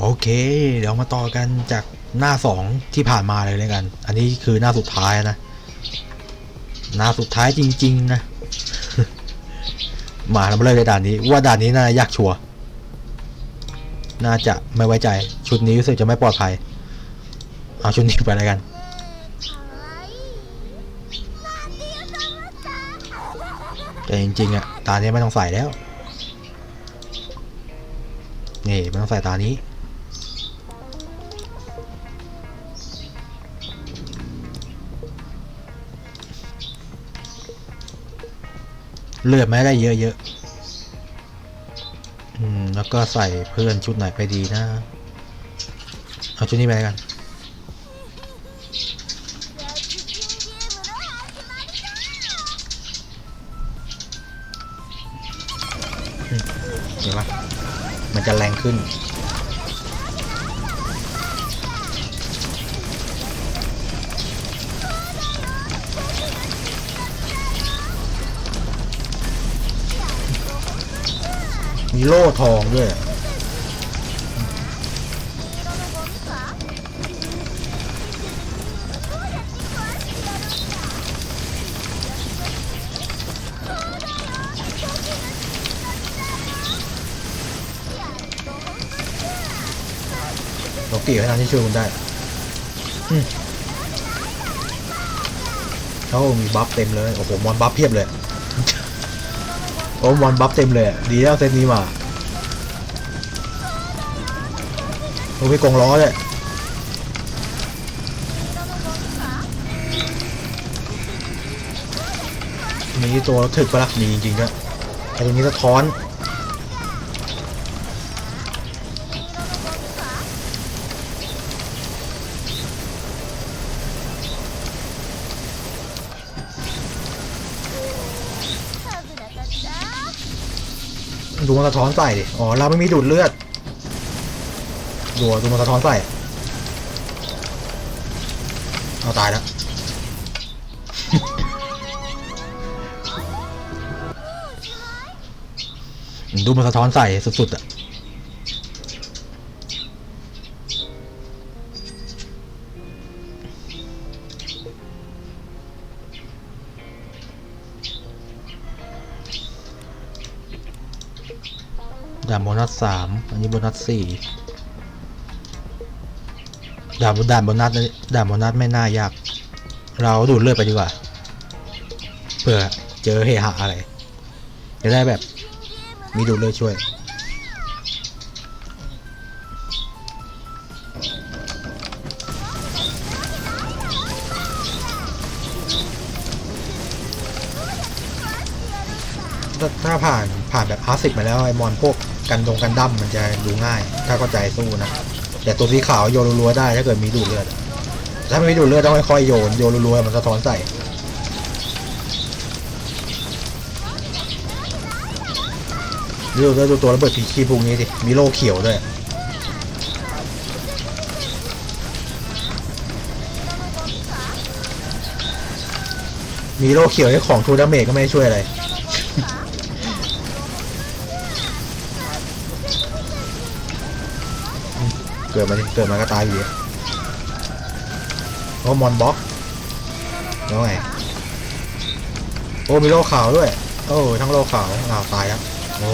โอเค เดี๋ยวมาต่อกันจากหน้าสองที่ผ่านมาเลยเลยกัน อันนี้คือหน้าสุดท้ายนะ หน้าสุดท้ายจริง ๆ นะมาแล้วมาเลยในด่านนี้ ว่าด่านนี้น่ายากชัวร์น่าจะไม่ไว้ใจชุดนี้รู้สึกจะไม่ปลอดภัย เอาชุดนี้ไปแล้วกันแต่จริงๆอะตานี้ไม่ต้องใส่แล้วนี่ไม่ต้องใส่ตานี้ เลือดไม่ได้เยอะๆอืมแล้วก็ใส่เพื่อนชุดไหนไปดีนะ เอาชุดนี้ไปกันเห็นปะมันจะแรงขึ้น มีโล่ทองด้วย โลกิให้ทางที่ช่วยคุณได้เขามีบัฟเต็มเลย โอ้โห มอนบัฟเพียบเลย โอ้บอนบัฟเต็มเลยดีแล้วเซตนี้มาโอ้มีกรงล้อเลยมีตัวรถถึกปะล่ะมีจริงๆด้วยไอ้ตรงนี้สะท้อน มันสะท้อนใส่ดิ อ๋อ เราไม่มีดูดเลือดดูดูมันสะท้อนใส่ เอาตายแล้ว ดูมันสะท้อนใส่สุดๆอะ ดานโบนัสสามอันนี้โบนัสสี่ดานด่านโบนัสดานโบนัสไม่น่ายาก เราดูดเลือดไปดีกว่าเผื่อเจอเหหะอะไรจะได้แบบมีดูดเลือดช่วยถ้าผ่านผ่านแบบคลาสสิกมาแล้วไอมอนพวก กันดงกันดั้มมันจะดูง่าย ถ้าเข้าใจสู้นะแต่ตัวสีขาวโยนรัวๆได้ถ้าเกิดมีดูดเลือด ถ้าไม่มีดูดเลือดต้องค่อยๆโยนโยนรัวๆมันสะท้อนใส่ดูดูดูตัวระเบิดผีขี้พุงนี้ดิมีโลเขียวด้วยมีโลเขียวให้ของทูดาเมจก็ไม่ช่วยอะไร เกิดมาดิเกิดมาก็ตายอยู่โอ้มอนบล็อกแล้วไงโอ้มีโลขาวด้วย โอ้ทั้งโลขาวอ้าวตายแล้วโอ้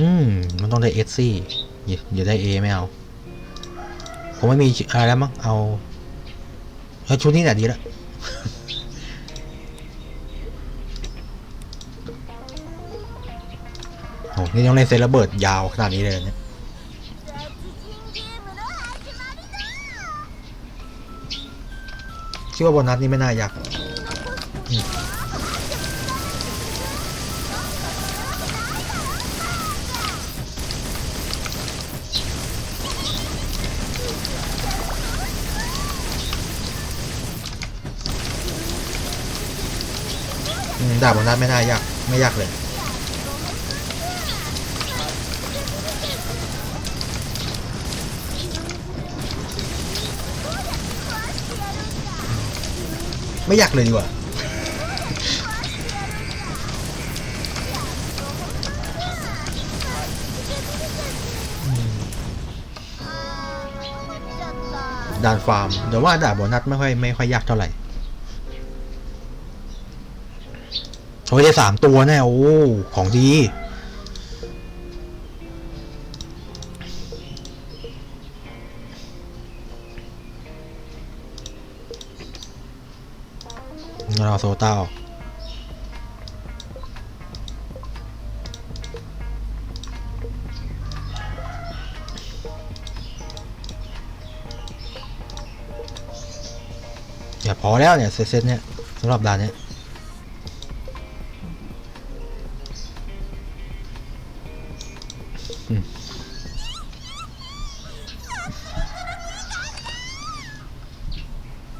อืม มันต้องได้เอสซี่อย่าอย่าได้เอไม่เอา ผมไม่มีอะไรแล้วมั้งเอาเอาชุดนี้แหละดีแล้วโอ้นี่ต้องเล่นเซตระเบิดยาวขนาดนี้เลยเหรอเนี่ยคิดว่าโบนัสนี่ไม่น่ายาก ดาบบนรัดไม่ได้ยาก ไม่ยากเลยไม่อยากเลยดีกว่า ด่านฟาร์ม แต่ว่าด่านโบนัสไม่ค่อยไม่ค่อยยากเท่าไหร่ ยได้สามตัวแน่โอ้ ของดี เราโซต้าออกอย่าพอแล้วเนี่ย เซตเนี่ยสำหรับด่านเนี้ย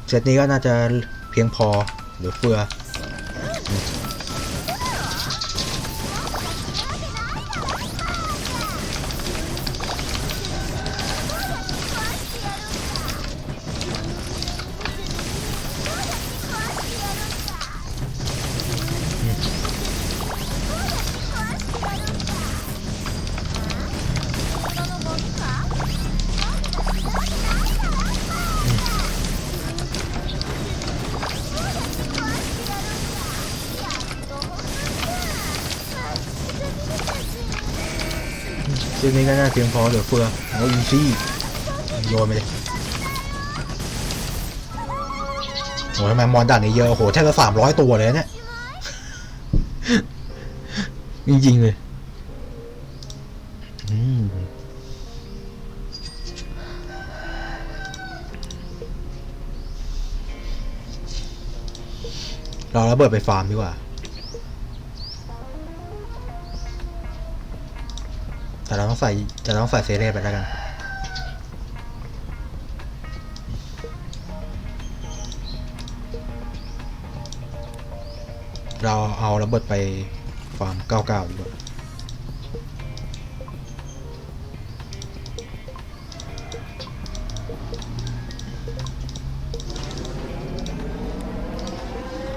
เซตนี้ก็น่าจะเพียงพอหรือเฟือ ชุดนี้ก็น่าเพียงพอเหลือเฟือโอ้อีซี่โยนไปเลยโอ้ทำไมมอนด่านนี้เยอะโอ้โหแทบจะสามร้อยตัวเลยนะเนี่ยจริงๆเลยอืมเราระเบิดไปฟาร์มดีกว่า แต่เราต้องใส่แต่เราต้องใส่เซเร่ไปแล้วกันเราเอาระเบิดไปฟาร์ม99ดีกว่า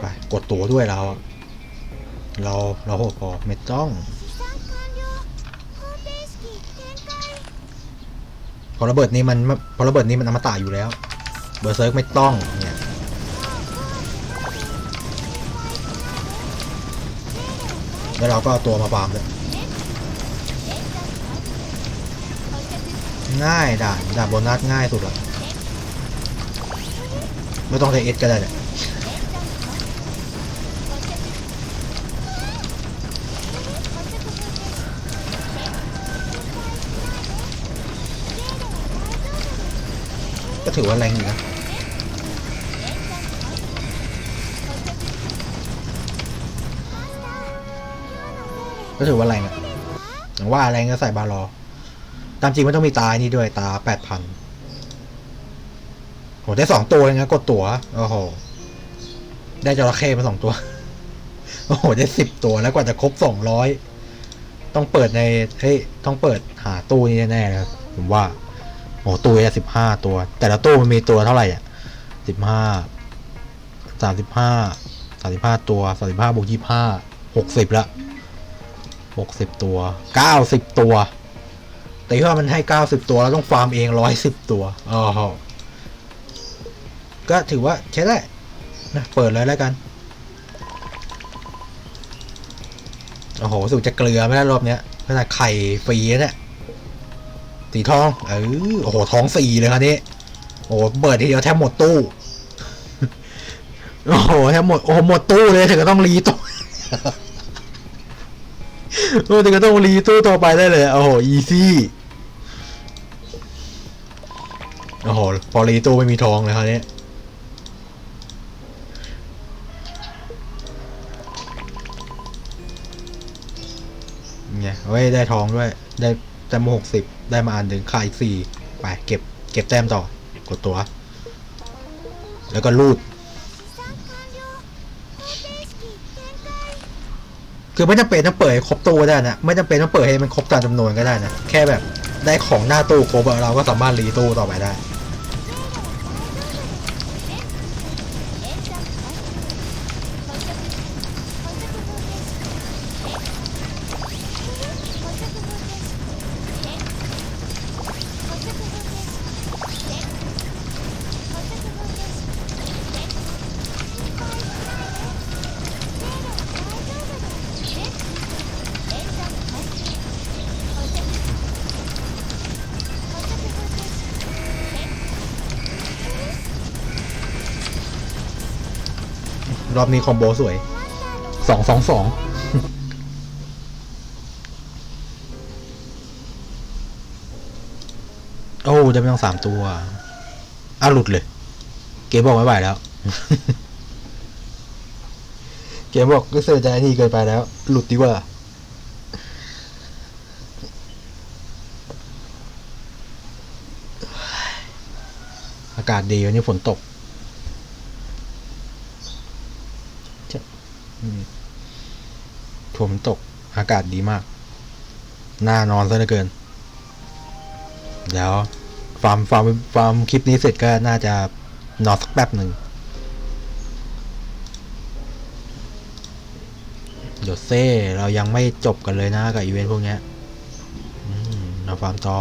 ไปกดตัวด้วยเรา เราเราโหดพอไม่ต้อง พอระเบิดนี้มันพอระเบิดนี้มันอมตะอยู่แล้ว เบอร์เซิร์กไม่ต้องเนี่ยแล้วเราก็เอาตัวมาฟาร์มเลยง่ายด่านด่านโบนัสง่ายสุดละไม่ต้องใช้เอสก็ได้เลย ก็ถือว่าแรงอยู่นะก็ถือว่าแรงอะอย่างว่าแรงก็ใส่บาลอตามจริงมันต้องมีตานี่ด้วยตาแปดพันโหได้สองตัวเลยนะกดตัวโอ้โห ได้จระเข้มาสองตัว โอ้โห ได้สิบตัวแล้วกว่าจะครบสองร้อยต้องเปิดในเฮ้ยต้องเปิดหาตู้นี้แน่ๆเลยครับผมว่า โอ้ตู้ละสิบห้าตัว แต่ละตู้มันมีตัวเท่าไหร่อะสิบห้าสามสิบห้าสามสิบห้าตัวสามสิบห้าบวกยี่ห้าหกสิบละหกสิบตัวเก้าสิบตัว แต่ว่ามันให้เก้าสิบตัวแล้วต้องฟาร์มเองร้อยสิบตัวอ๋อก็ถือว่าใช้ได้นะเปิดเลยแล้วกันโอ้โหสุดจะเกลือไม่ได้รอบเนี้ยขนาดไข่ฟรีเนี่ย สีทอง เออ โอ้โห ท้องสี่เลยครับนี่โอ้เปิดทีเดียวแทบหมดตู้ โอ้โห แทบหมด โอ้โหหมดตู้เลยถึงก็ต้องรีตู้โอ้ถึงก็ต้องรีตู้ต่อไปได้เลย โอ้โห อีซี่ โอ้โห พอรีตู้ไม่มีทองเลยครับเนี่ยเนี่ยเว้ย ได้ทองด้วย ได้แต้มหกสิบ ได้มาอันหนึ่งขาอีกสี่ไปเก็บเก็บแต้มต่อกดตัว แล้วก็รูด คือไม่จำเป็นต้องเปิดให้ครบตู้ก็ได้นะ ไม่จำเป็นต้องเปิดให้มันครบตามจำนวนก็ได้นะ แค่แบบได้ของหน้าตู้ครบเราก็สามารถรีตู้ต่อไปได้ รอบนี้คอมโบสวยสองสองสองโอ้ได้ไม่ต้องสามตัวอ้าหลุดเลย เกมบอกไม่ไหวแล้ว เกมบอกก็เสียใจนี่เกินไปแล้ว หลุดดีกว่าอากาศดีวันนี้ฝนตกจะอืม ฝนตกอากาศดีมาก น่านอนซะเหลือเกิน เดี๋ยวฟาร์มฟาร์มฟาร์มคลิปนี้เสร็จก็น่าจะนอนสักแป๊บหนึ่งเดี๋ยวเซ่เรายังไม่จบกันเลยนะกับอีเวนต์พวกนี้เราฟาร์มต่อ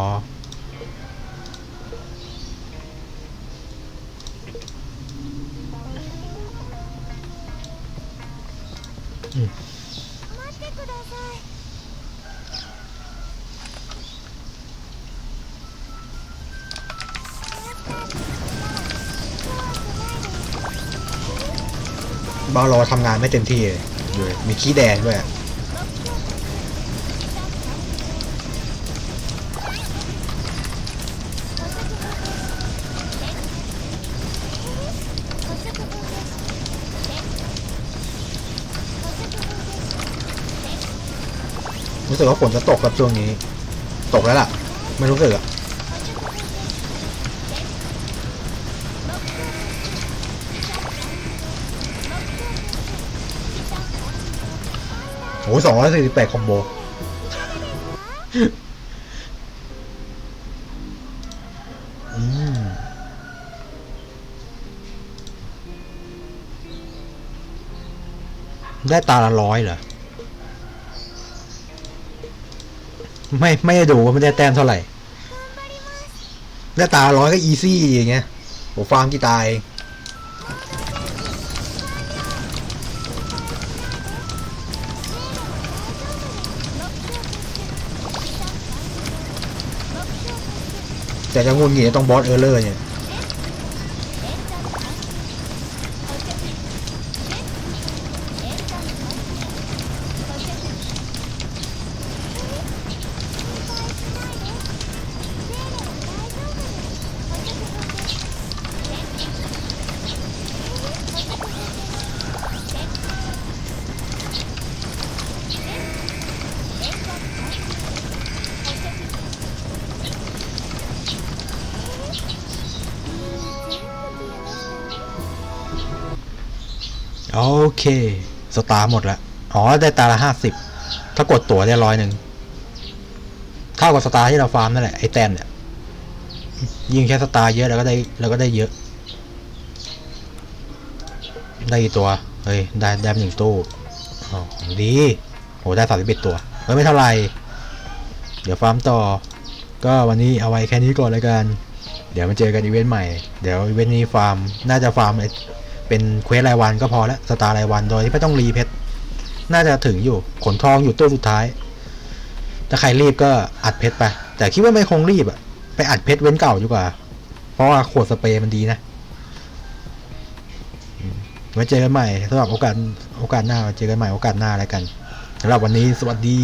待っ บาโลทำงานไม่เต็มที่เลยดูดิมีขี้แดงด้วยรู้สึกว่าฝนจะตกครับช่วงนี้ ตกแล้วล่ะ ไม่รู้สึกอะ โอ้สองร้อยสี่สิบแปดคอมโบ อืมได้ตาละร้อยเหรอ ไม่ไม่ได้ดูว่าไม่ได้แต้มเท่าไหร่ได้ตาร้อยก็อีซี่อย่างเงี้ยโหฟาร์มกี่ตาย แต่จะงุนหงิดต้องบอสเออร์เลอร์เนี่ย โอเค สตาร์หมดแล้วอ๋อ ได้ตาละห้าสิบถ้ากดตั๋วได้ร้อยหนึ่งเท่ากับสตาร์ที่เราฟาร์มนั่นแหละไอ้แต้มเนี่ยยิงแค่สตาร์เยอะแล้วก็ได้แล้วก็ได้เยอะ ได้กี่ตัวเฮ้ยได้ได้หนึ่งตู้อ๋อดีโหได้สามสิบเอ็ดตัวเฮ้ยไม่เท่าไหร่เดี๋ยวฟาร์มต่อ ก็วันนี้เอาไว้แค่นี้ก่อนแล้วกัน เดี๋ยวมาเจอกันอีเวนต์ใหม่ เดี๋ยวอีเวนต์นี้ฟาร์ม น่าจะฟาร์มไอ้ เป็นเควสรายวันก็พอแล้วสตาร์รายวันโดยที่ไม่ต้องรีเพชรน่าจะถึงอยู่ขนทองอยู่ตัวสุดท้าย ถ้าใครรีบก็อัดเพชรไป แต่คิดว่าไม่คงรีบอะไปอัดเพชรเว้นเก่าดีกว่า เพราะว่าขวดสเปรย์มันดีนะมไว้เจอกันใหม่สำหรับโอกาสโอกาสหน้าเจอกันใหม่โอกาสหน้าอะไรกันสำหรับวันนี้สวัสดี